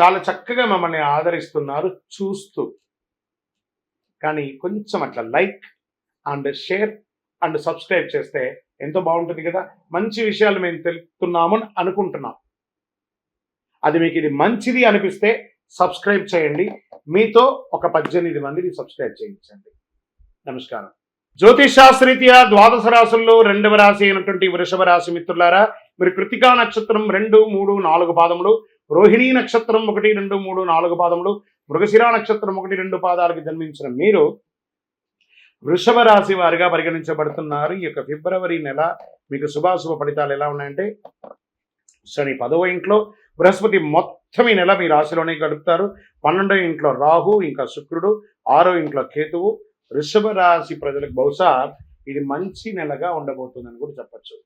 చాలా చక్కగా మమ్మల్ని ఆదరిస్తున్నారు చూస్తూ. కానీ కొంచెం అట్లా like and share and subscribe చేస్తే ఎంతో బాగుంటుంది కదా. మంచి విషయాలు మేము తెలుపుతున్నాము అని అనుకుంటున్నాం. అది మీకు ఇది మంచిది అనిపిస్తే సబ్స్క్రైబ్ చేయండి. మీతో ఒక పద్దెనిమిది మందిని సబ్స్క్రైబ్ చేయించండి. నమస్కారం. జ్యోతిష్ ద్వాదశ రాశుల్లో రెండవ రాశి అయినటువంటి వృషభ రాశి మిత్రులారా మీరు కృతికా నక్షత్రం రెండు మూడు నాలుగు పాదములు రోహిణీ నక్షత్రం ఒకటి రెండు మూడు నాలుగు పాదములు మృగశిరా నక్షత్రం ఒకటి రెండు పాదాలకు జన్మించిన మీరు వృషభ రాశి వారిగా పరిగణించబడుతున్నారు. ఈ యొక్క ఫిబ్రవరి నెల మీకు శుభాశుభ ఫలితాలు ఎలా ఉన్నాయంటే శని పదవ ఇంట్లో బృహస్పతి మొత్తం ఈ నెల మీ రాశిలోనే గడుపుతారు. పన్నెండో ఇంట్లో రాహు ఇంకా శుక్రుడు ఆరో ఇంట్లో కేతువు. వృషభ రాశి ప్రజలకు బహుశా ఇది మంచి నెలగా ఉండబోతుందని కూడా చెప్పచ్చు.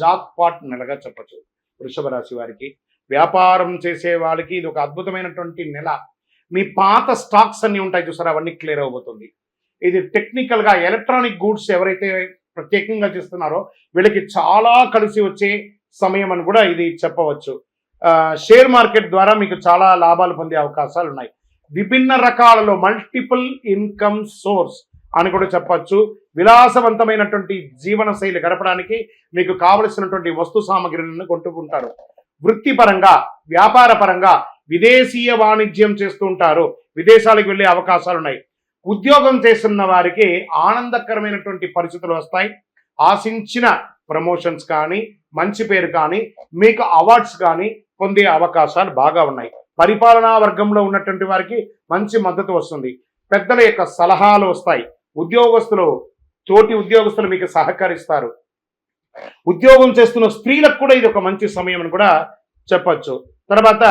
జాక్పాట్ నెలగా చెప్పచ్చు వృషభ రాశి వారికి. వ్యాపారం చేసే వాళ్ళకి ఇది ఒక అద్భుతమైనటువంటి నెల. మీ పాత స్టాక్స్ అన్నీ ఉంటాయి చూసారా? అవన్నీ క్లియర్ అవబోతుంది. ఇది టెక్నికల్గా ఎలక్ట్రానిక్ గూడ్స్ ఎవరైతే ప్రత్యేకంగా చేస్తున్నారో వీళ్ళకి చాలా కలిసి వచ్చే సమయం అని కూడా ఇది చెప్పవచ్చు. షేర్ మార్కెట్ ద్వారా మీకు చాలా లాభాలు పొందే అవకాశాలు ఉన్నాయి. విభిన్న రకాలలో మల్టిపుల్ ఇన్కమ్ సోర్స్ అని కూడా చెప్పచ్చు విలాసవంతమైనటువంటి జీవన శైలి గడపడానికి మీకు కావలసినటువంటి వస్తు సామగ్రిలను కొంటుకుంటారు వృత్తిపరంగా వ్యాపార పరంగా విదేశీయ వాణిజ్యం చేస్తూ ఉంటారు. విదేశాలకు వెళ్ళే అవకాశాలు ఉన్నాయి ఉద్యోగం చేస్తున్న వారికి ఆనందకరమైనటువంటి పరిస్థితులు వస్తాయి. ఆశించిన ప్రమోషన్స్ కానీ మంచి పేరు కానీ మీకు అవార్డ్స్ కానీ పొందే అవకాశాలు బాగా ఉన్నాయి. పరిపాలనా వర్గంలో ఉన్నటువంటి వారికి మంచి మద్దతు వస్తుంది. పెద్దల యొక్క సలహాలు వస్తాయి. ఉద్యోగస్తులు తోటి ఉద్యోగస్తులు మీకు సహకరిస్తారు. ఉద్యోగం చేస్తున్న స్త్రీలకు కూడా ఇది ఒక మంచి సమయం అని కూడా చెప్పచ్చు. తర్వాత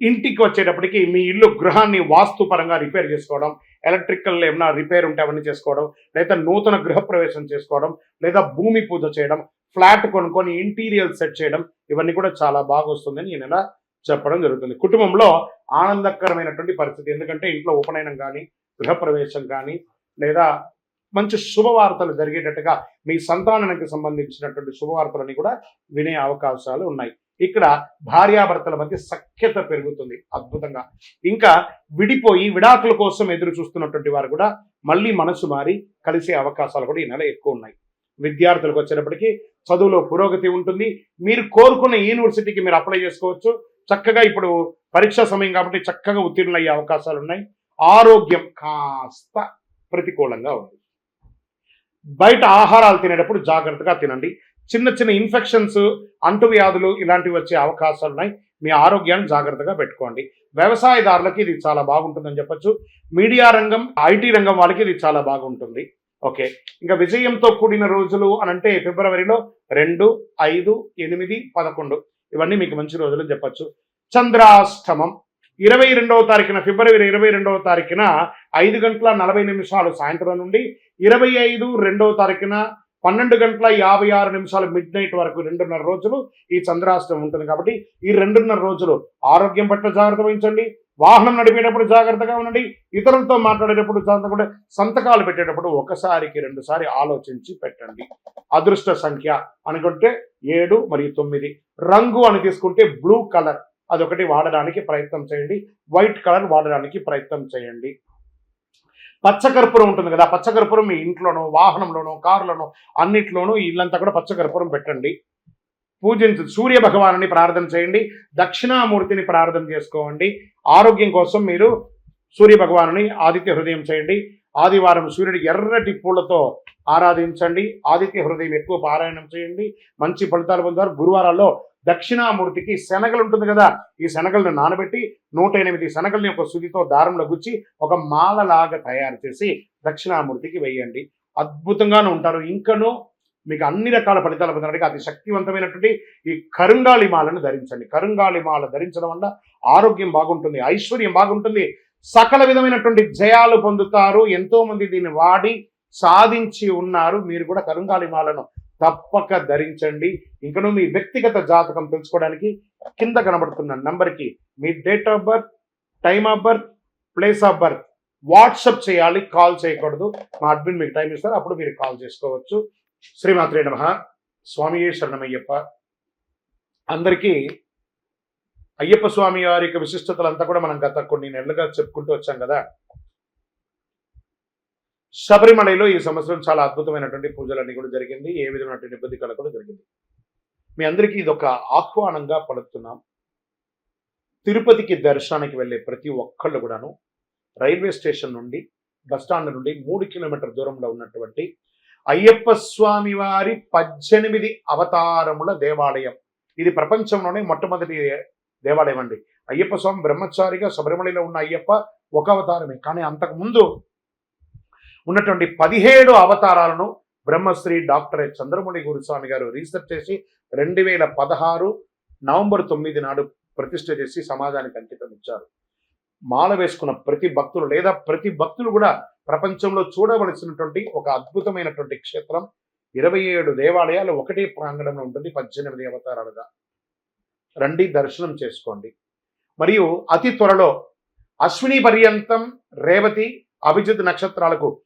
ఇంటికి వచ్చేటప్పటికి మీ ఇల్లు గృహాన్ని వాస్తుపరంగా రిపేర్ చేసుకోవడం ఎలక్ట్రికల్ ఏమైనా రిపేర్ ఉంటే అవన్నీ చేసుకోవడం లేదా నూతన గృహప్రవేశం చేసుకోవడం లేదా భూమి పూజ చేయడం ఫ్లాట్ కొనుక్కొని ఇంటీరియర్ సెట్ చేయడం ఇవన్నీ కూడా చాలా బాగా వస్తుందని నేను ఇలా చెప్పడం జరుగుతుంది. కుటుంబంలో ఆనందకరమైనటువంటి పరిస్థితి. ఎందుకంటే ఇంట్లో ఉపనయనం కానీ గృహప్రవేశం కానీ లేదా మంచి శుభవార్తలు జరిగేటట్టుగా మీ సంతానానికి సంబంధించినటువంటి శుభవార్తలని కూడా వినే అవకాశాలు ఉన్నాయి. ఇక్కడ భార్యాభర్తల మధ్య సఖ్యత పెరుగుతుంది అద్భుతంగా. ఇంకా విడిపోయి విడాకుల కోసం ఎదురు చూస్తున్నటువంటి వారు కూడా మళ్ళీ మనసు మారి కలిసే అవకాశాలు కూడా ఈ నెల ఎక్కువ ఉన్నాయి. విద్యార్థులకు వచ్చేటప్పటికి చదువులో పురోగతి ఉంటుంది. మీరు కోరుకున్న యూనివర్సిటీకి మీరు అప్లై చేసుకోవచ్చు. చక్కగా ఇప్పుడు పరీక్షా సమయం కాబట్టి చక్కగా ఉత్తీర్ణులు అయ్యే అవకాశాలు ఉన్నాయి. ఆరోగ్యం కాస్త ప్రతికూలంగా ఉంది. బయట ఆహారాలు తినేటప్పుడు జాగ్రత్తగా తినండి. చిన్న చిన్న ఇన్ఫెక్షన్స్ అంటువ్యాధులు ఇలాంటివి వచ్చే అవకాశాలు ఉన్నాయి. మీ ఆరోగ్యాన్ని జాగ్రత్తగా పెట్టుకోండి. వ్యవసాయదారులకి ఇది చాలా బాగుంటుందని చెప్పొచ్చు. మీడియా రంగం ఐటీ రంగం వాళ్ళకి ఇది చాలా బాగుంటుంది. ఓకే. ఇంకా విజయంతో కూడిన రోజులు అని అంటే ఫిబ్రవరిలో రెండు ఐదు ఎనిమిది పదకొండు. ఇవన్నీ మీకు మంచి రోజులు చెప్పచ్చు చెప్పొచ్చు. చంద్రాష్టమం. ఇరవై రెండవ తారీఖున ఫిబ్రవరి ఇరవై రెండవ తారీఖున ఐదు గంటల నలభై నిమిషాలు సాయంత్రం నుండి ఇరవై ఐదు రెండవ తారీఖున పన్నెండు గంటల యాభై ఆరు నిమిషాలు మిడ్ నైట్ వరకు రెండున్నర రోజులు ఈ చంద్రాష్టం ఉంటుంది కాబట్టి ఈ రెండున్నర రోజులు ఆరోగ్యం పట్ల జాగ్రత్త వహించండి వాహనం నడిపేటప్పుడు జాగ్రత్తగా ఉండండి ఇతరులతో మాట్లాడేటప్పుడు జాగ్రత్తగా సంతకాలు పెట్టేటప్పుడు ఒకసారికి రెండుసారి ఆలోచించి పెట్టండి. అదృష్ట సంఖ్య అనుకుంటే ఏడు మరియు తొమ్మిది. రంగు అని తీసుకుంటే బ్లూ కలర్. అదొకటి వాడడానికి ప్రయత్నం చేయండి. వైట్ కలర్ వాడడానికి ప్రయత్నం చేయండి. పచ్చకర్పూరం ఉంటుంది కదా పచ్చకర్పూరం మీ ఇంట్లోనో వాహనంలోనో కారులోనో అన్నిట్లోనూ ఇల్లంతా కూడా పచ్చకర్పూరం పెట్టండి. పూజించు సూర్య భగవానుని ప్రార్థన చేయండి. దక్షిణామూర్తిని ప్రార్థన చేసుకోండి. ఆరోగ్యం కోసం మీరు సూర్య భగవానుని ఆదిత్య హృదయం చేయండి. ఆదివారం సూర్యుడి ఎర్రటి పూలతో ఆరాధించండి. ఆదిత్య హృదయం ఎక్కువ పారాయణం చేయండి. మంచి ఫలితాలు పొందారు గురువారాల్లో దక్షిణామూర్తికి శనగలు ఉంటుంది కదా ఈ శనగలను నానబెట్టి నూట ఎనిమిది శనగల్ని ఒక సుదితో దారంలో గుచ్చి ఒక మాలలాగా తయారు చేసి దక్షిణామూర్తికి వేయండి. అద్భుతంగానే ఉంటారు. ఇంకనూ మీకు అన్ని రకాల ఫలితాలు పొందడానికి అతి శక్తివంతమైనటువంటి ఈ కరుంగాళి మాలను ధరించండి. కరుంగాళి మాల ధరించడం వల్ల ఆరోగ్యం బాగుంటుంది ఐశ్వర్యం బాగుంటుంది. సకల విధమైనటువంటి జయాలు పొందుతారు. ఎంతోమంది దీన్ని వాడి సాధించి ఉన్నారు. మీరు కూడా కరుంగాళి మాలను తప్పక ధరించండి. ఇంకను మీ వ్యక్తిగత జాతకం తెలుసుకోవడానికి కింద కనబడుతున్న నంబర్కి మీ date of birth time of birth place of birth WhatsApp చేయాలి కాల్ చేయకూడదు. మా అడ్మిన్ మీకు టైం ఇస్తారు. అప్పుడు మీరు కాల్ చేసుకోవచ్చు. శ్రీమాత్రే నమ. స్వామి శరణమయ్యప్ప. అందరికీ అయ్యప్ప స్వామి వారి యొక్క విశిష్టతలంతా కూడా మనం గత కొన్ని నెలలుగా చెప్పుకుంటూ వచ్చాం కదా. శబరిమలలో ఈ సంవత్సరం చాలా అద్భుతమైనటువంటి పూజలన్నీ కూడా జరిగింది. ఏ విధమైనటువంటి ఇబ్బంది కలగకుండా జరిగింది. మీ అందరికీ ఇది ఒక ఆహ్వానంగా పడుతున్నాం తిరుపతికి దర్శనానికి వెళ్ళే ప్రతి ఒక్కళ్ళు కూడాను రైల్వే స్టేషన్ నుండి బస్టాండ్ నుండి మూడు కిలోమీటర్ దూరంలో ఉన్నటువంటి అయ్యప్ప స్వామి వారి పద్దెనిమిది అవతారముల దేవాలయం. ఇది ప్రపంచంలోనే మొట్టమొదటి దేవాలయం అండి. అయ్యప్ప స్వామి బ్రహ్మచారిగా శబరిమలలో ఉన్న అయ్యప్ప ఒక అవతారమే. కానీ అంతకు ముందు ఉన్నటువంటి పదిహేడు అవతారాలను బ్రహ్మశ్రీ డాక్టర్ చంద్రమణి గురుస్వామి గారు రీసెర్చ్ చేసి రెండు వేల పదహారు నవంబర్ తొమ్మిది నాడు ప్రతిష్ట చేసి సమాజానికి అంకితం ఇచ్చారు. మాల వేసుకున్న ప్రతి భక్తులు లేదా ప్రతి భక్తులు కూడా ప్రపంచంలో చూడవలసినటువంటి ఒక అద్భుతమైనటువంటి క్షేత్రం ఇరవై ఏడు దేవాలయాలు ఒకటే ప్రాంగణంలో ఉంటుంది పద్దెనిమిది అవతారాలుగా. రండి దర్శనం చేసుకోండి. మరియు అతి త్వరలో అశ్విని పర్యంతం రేవతి అభిజిత్ నక్షత్రాలకు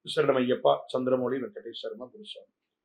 శరణపి శరణమయ్యప్ప చంద్రమౌళి వెంకటేశ్వరమ గురుస్వామి